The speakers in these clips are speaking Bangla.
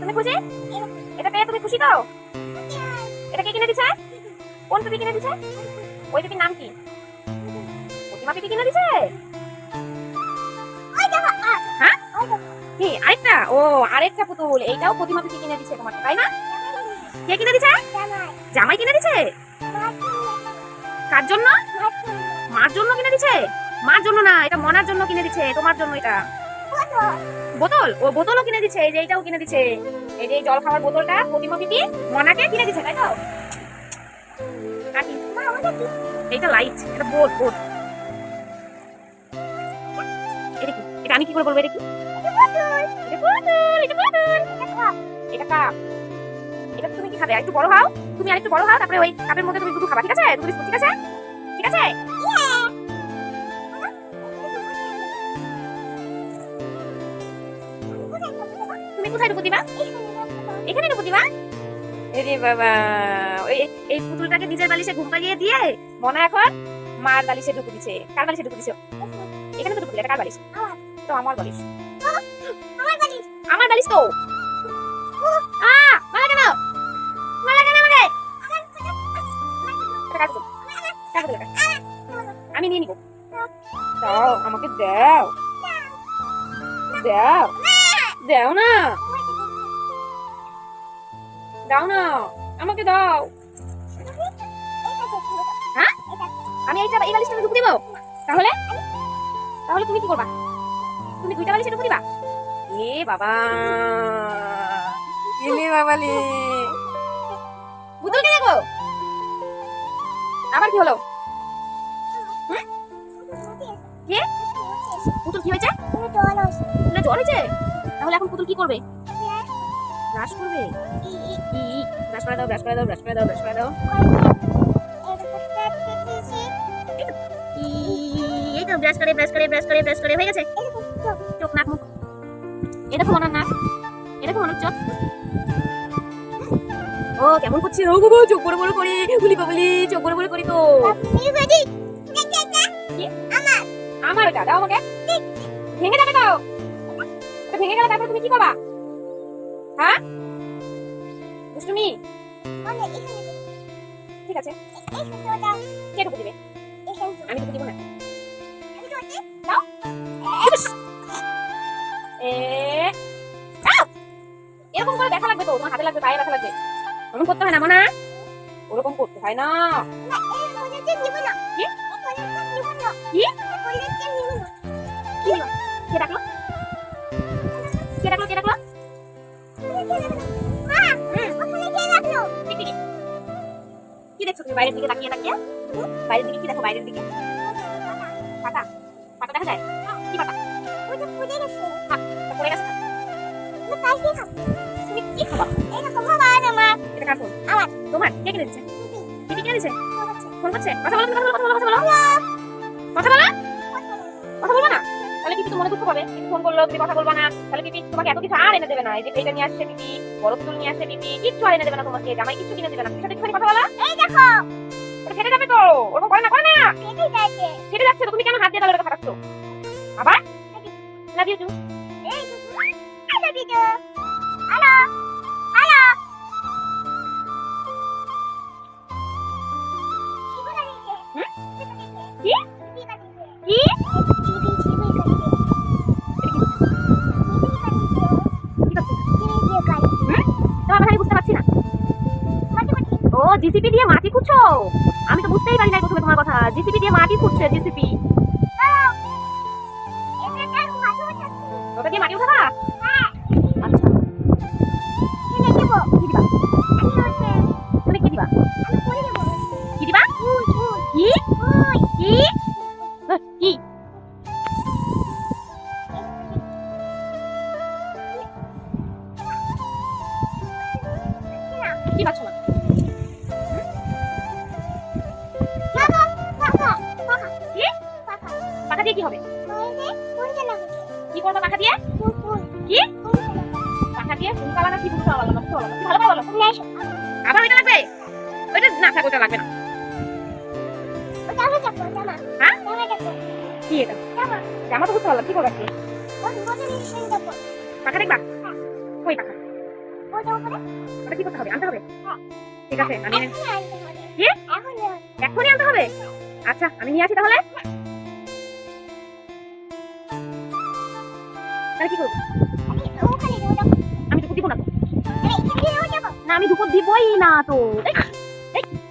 তুমি খুশি? এটা পেয়ে তুমি খুশি তো? এটা কে কিনে দিছে? কোন পিপি কিনে দিছে? ওই পিপির নাম কি? প্রতিমা পিপি কিনে দিছে? হ্যাঁ? কি আরেকটা? ও আরেকটা পুতুল। এইটাও প্রতিমা পিপি কিনে দিছে তোমাকে তাই না? কে কিনে দিছে? জামাই। কিনে দিছে? কার জন্য। মার জন্য কিনে দিছে? মার জন্য না এটা মনার জন্য কিনে দিছে তোমার জন্য এটা। বোতল? ও বোতলও কিনে দিছে এই যে এইটাও কিনে দিছে এই যে জল খাওয়ার বোতলটা, প্রতিমা পিপি, মনাকে কিনে দিছে তাই তো? এইটা লাইট এটা বোর্ড বোর্ড এটা কি? এটা আমি কি করে বলব, এটা কি? এটা কাপ। তুমি কি খাবে? আরেকটু বড় হও তুমি আরেকটু বড় হও তারপরে ওই কাপের মধ্যে তুমি দুধ খাবা, ঠিক আছে? দুধ ঠিক আছে? ঠিক আছে? তুমি কোথায় ঢুকু দিবা এখানে ঢুকু দিবা এরে বাবা ওই এই পুতুলটাকে নিজের বালিশে ঘুম পাড়িয়ে দিয়ে মনে এখন মার বালিশে ঢুকু দিছে। কার বালিশে ঢুকু দিছে? এখানে তো ঢুকু দিলে কার বালিশ? তো আমার বালিশ। আমার বালিশ। তো। আ মালা কেন মালা কেন আমাকে এটা কার পুতুল? কার পুতুল এটা? আমি নিয়ে নিব। দাও আমাকে দাও। দাও। দাও না। দাও না আমাকে দাও। হ্যাঁ? আমি এইটা এই বালিশটা ঢুকে দিব? তাহলে? তাহলে তুমি কি করবা? তুমি দুইটা বালিশে ঢুকে দিবা? এ বাবা। এলে বাবালে। বুতুল কে দেখো। আবার কি হলো? কে? পুতুল কি হয়েছে? জ্বর হয়েছে? তাহলে এখন পুতুল কি করবে? ব্রাশ করবে ব্রাশ করে দাও ব্রাশ করে দাও ব্রাশ করে দাও ব্রাশ করে দাও। এই তো ব্রাশ করে ব্রাশ করে ব্রাশ করে ব্রাশ করে, হয়ে গেছে। চোখ, নাক, মুখ। এটা তো মনার নাক। এটা তো মনার চোখ। ও, কেমন করছে ও বাবা চোখ বড় বড় করে গুলি বাবলি চোখ বড় বড় করি তো। আমার? দাও আমাকে? ভেঙে যাবে তো। ভেঙে গেলে তারপরে তুমি কি করবা? হ্যাঁ? দুষ্টুমি? ঠিক আছে। কে ঢুকে দিবে? আমি ঢুকে দিব না। এ দাও! এরকম করে দেখা লাগবে তো। তোমার হাতে লাগবে পায়ে ব্যথা লাগবে। ওরকম করতে হয় না মনে। ওরকম করতে হয় না। কি? কি ডাকলো? কে ডাকলো? কে ডাকলো। কি দেখছ? তুমি বাইরের দিকে তাকিয়ে? কি দেখো বাইরের দিকে কি পাতা কি খাবা এটা তোমার কথা বলো কথা বলো কথা বলো কথা বলো কথা মনে দুঃখ পাবে। ফোন করল তুমি কথা বলবা না। তাহলে পিপি তোমাকে এত কিছু আর এনে দেবে না। এই যে এটা নিয়ে আসছে পিপি বরফ ফুল নিয়ে আসছে পিপি কিচ্ছু আর এনে দেবে না তোমাকে। জামাই কিচ্ছু কিনে দেবে না। তুমি সাথে একটুখানি কথা বলা। এই দেখো। ওটা ফেটে যাবে তো। ওরকম করে না করে না। ফেটে যাচ্ছে। তো। তুমি কেন হাত দিয়ে তাহলে ওটা ফাটাচ্ছ? আবার? লাভ ইউ টু কি? কি? কি? দিয়ে আমি তো বুঝতেই পারি না প্রথমে তোমার কথা। জিসিপি দিয়ে মাটি ফুটছে জিসিপি দিয়ে কি হবে? কি করব পাখা দিয়ে? কি? পাখা দিয়ে ফুল না কি ফুল কালা না ভালো আবার ওইটা লাগবে? ওইটা না থাক ওইটা লাগবে না। হ্যাঁ? কি এটা? জামা তো বুঝতে পারলাম কি করবে কি? পাখা দেখবা? কই পাখা ওটা কি করতে হবে? আনতে হবে? হ্যাঁ। ঠিক আছে আমি? এখনই আনতে হবে? আচ্ছা আমি নিয়ে আসি তাহলে? তাহলে কি করব? আমি ধুপো দিব না না, আমি ধুপো দিবই না তো।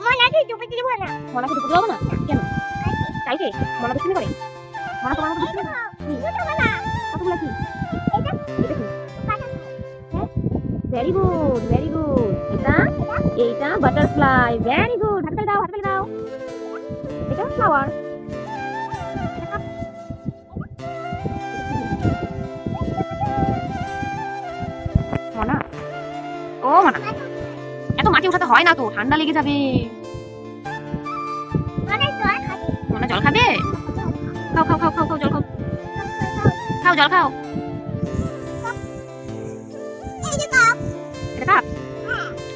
মনাকে ধুপো দেবো না? কেন? কালকে মনা দুষ্টুমি করে। মনা তোমার মতো ভেরি গুড ভেরি গুড এটা এইটা বাটারফ্লাই ভেরি গুড হাতে দাও হাতে দাও। এটা ফ্লাওয়ার ওটা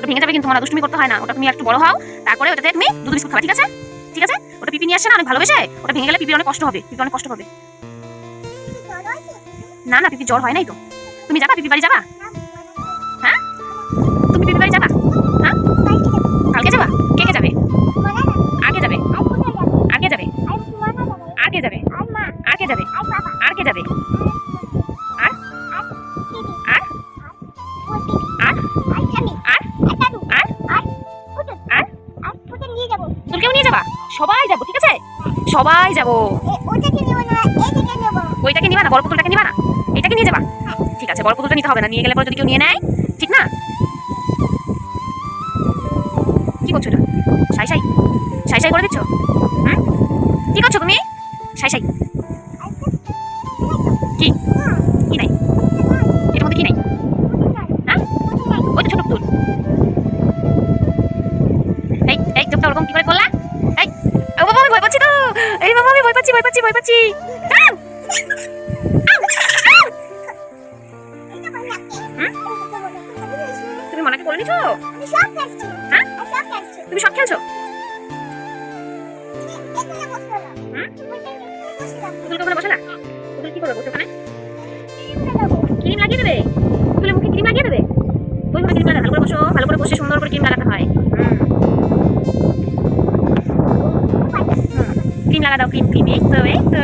ভেঙে যাবে কিন্তু মনা করতে হয় না। ওটা তুমি একটু বড় হও, তারপরে ওটাতে তুমি দুধ বিস্কুট খাবে, ঠিক আছে? ঠিক আছে? ওটা পিপি নিয়ে আসছে না, অনেক ভালোবেসে? ওটা ভেঙে গেলে পিপির অনেক কষ্ট হবে পিপি অনেক কষ্ট হবে। না না পিপি জ্বর হয় নাই তো। তুমি যাবা পিপি বাড়ি যাবা? তুমি পিপি বাড়ি যাবা? হ্যাঁ? কালকে যাবা? কে কে যাবে? আর কে যাবে। আর কে যাবে। আর কে যাবে? আর? কে যাবে আর? যাবে তুলকেও নিয়ে যাবা? সবাই যাব, ঠিক আছে? সবাই যাব। ওইটাকে নিবা না? বড় পুতুলটাকে নিবা না? এটাকে নিয়ে যাবা? ঠিক আছে বড় পুতুলটা নিতে হবে না। নিয়ে গেলে পরে যদি কেউ নিয়ে নেয় কি করছ এটা? সাই সাই। সাই সাই করে দিচ্ছ? হুম? কি করছ তুমি? সাই সাই। কি? কি নাই? এর মধ্যে কি নাই? ও বাবা, আমি ভয় পাচ্ছি তো। এই বাবা, আমি ভয় পাচ্ছি ভয় পাচ্ছি ভয় পাচ্ছি। তুমি মনাকে বলে তুমি সব খেলছো? ওখানে বসে না? পুতুল কি করবে বসে ওখানে? ক্রিম লাগিয়ে দেবে? পুতুলের মুখে ক্রিম লাগিয়ে দেবে? ওইভাবে ক্রিম ভালো করে বসো ভালো করে বসে সুন্দর করে ক্রিম লাগাতে হয়। ক্রিম লাগা দাও ক্রিম ক্রিম এই তো এই তো।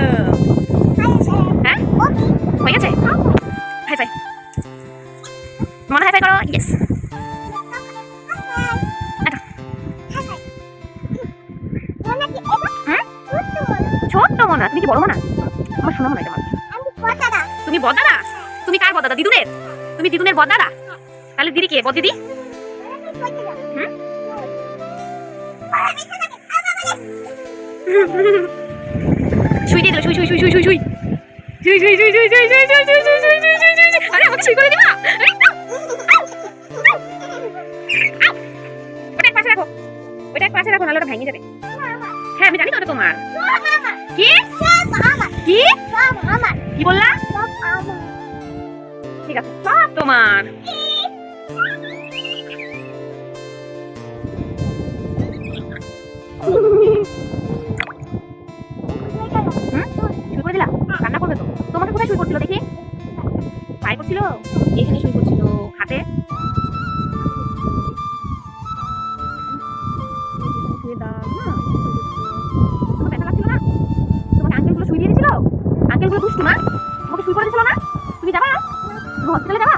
তাহলে দিদি শুই দিয়ে দিল শুই শুই শুই শুই শুই শুই শুই শুই শুই শুই শুই শুই শুই শুই শুই শুই শুই শুই শুই আরে আমাকে শুই করে দিবা ওটা পাশে রাখো ওটা পাশে রাখো নাহলে ওটা ভেঙে যাবে হ্যাঁ আমি জানি তো ওটা তোমার কি কি কি বললা ঠিক আছে সব তোমার দাও না তোমার ব্যথা লাগছিল না? তোমাকে আঙ্কেলগুলো শুই দিয়ে দিয়েছিল? আঙ্কেলগুলো দুষ্টু না তোমাকে শুই করে দিয়েছিল না? তুমি যাবা? তুমি হসপিটালে যাবা?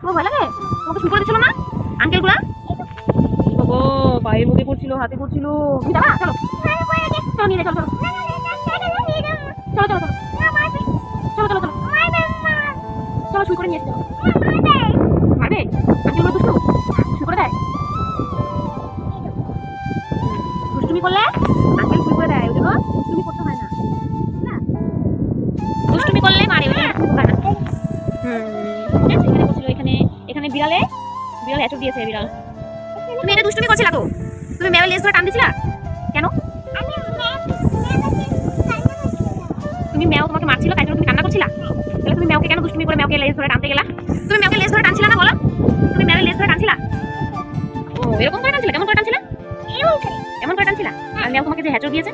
তোমার ভয় লাগে? তোমাকে শুই করে দিয়েছিল না? আঙ্কেলগুলা? বাবা পায়ের মধ্যে পড়ছিল হাতে পড়ছিল। তুমি যাবা? চলো। চলো নিয়ে চলো চলো। চলো চলো চলো। চলো চলো চলো। চলো শুই করে নিয়ে এসো। দিয়েছে বিড়াল। তুমি এটা দুষ্টুমি করছিলা তো? তুমি মেয়ের লেজ ধরে টান দিছিলা? কেন? তুমি মেও তোমাকে মারছিল, তাই তুমি কান্না করছিলা? তাহলে তুমি মেওকে কেন দুষ্টুমি করে মেওকে লেজ ধরে টানতে গেলা? তুমি মেওকে লেজ ধরে টানছিলা না বলো? তুমি মেয়ের লেজ ধরে টানছিলা? ও, এরকম করে টানছিলা? কেমন করে টানছিলা? এমন করে টানছিলা? আর মেও তোমাকে যে হ্যাচর দিয়েছে?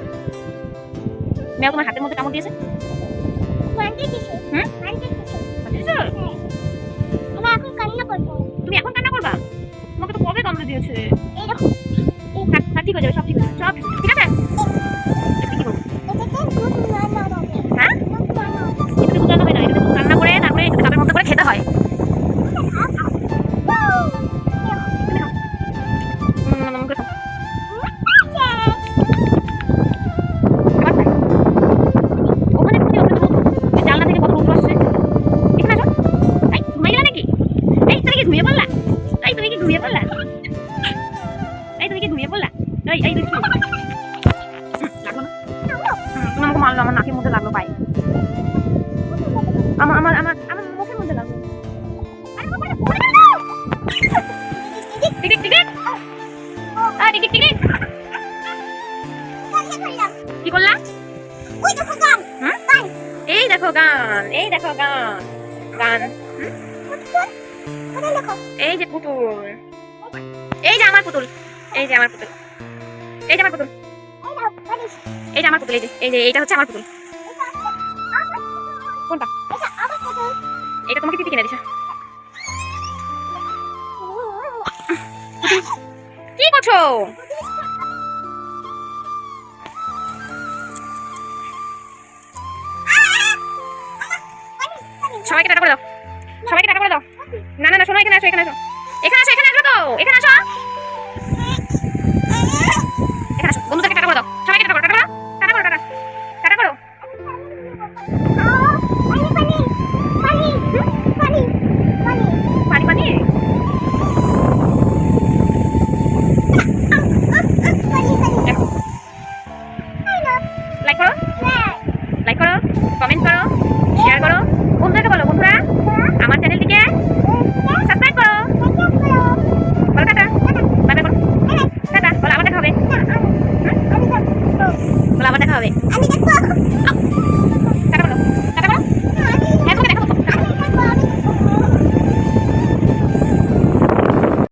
মেও তোমার হাতের মধ্যে কামড় দিয়েছে? হুম? গান। এই দেখো গান। গান। এই যে পুতুল। এই যে আমার পুতুল। এই যে আমার পুতুল। এই যে আমার পুতুল। এই যে আমার পুতুল, এই যে এই যে, এইটা হচ্ছে আমার পুতুল। কোনটা? এটা তোমাকে দিদি কিনে দিছে? কি করছ? সবাইকে টাটা করে দাও। সবাইকে টাটা করে দাও। না না না, শোনো, এখানে আসো এখানে আসো। এখানে আসো এখানে আসো তো, এখানে আসো। লাইক করো কমেন্ট করো।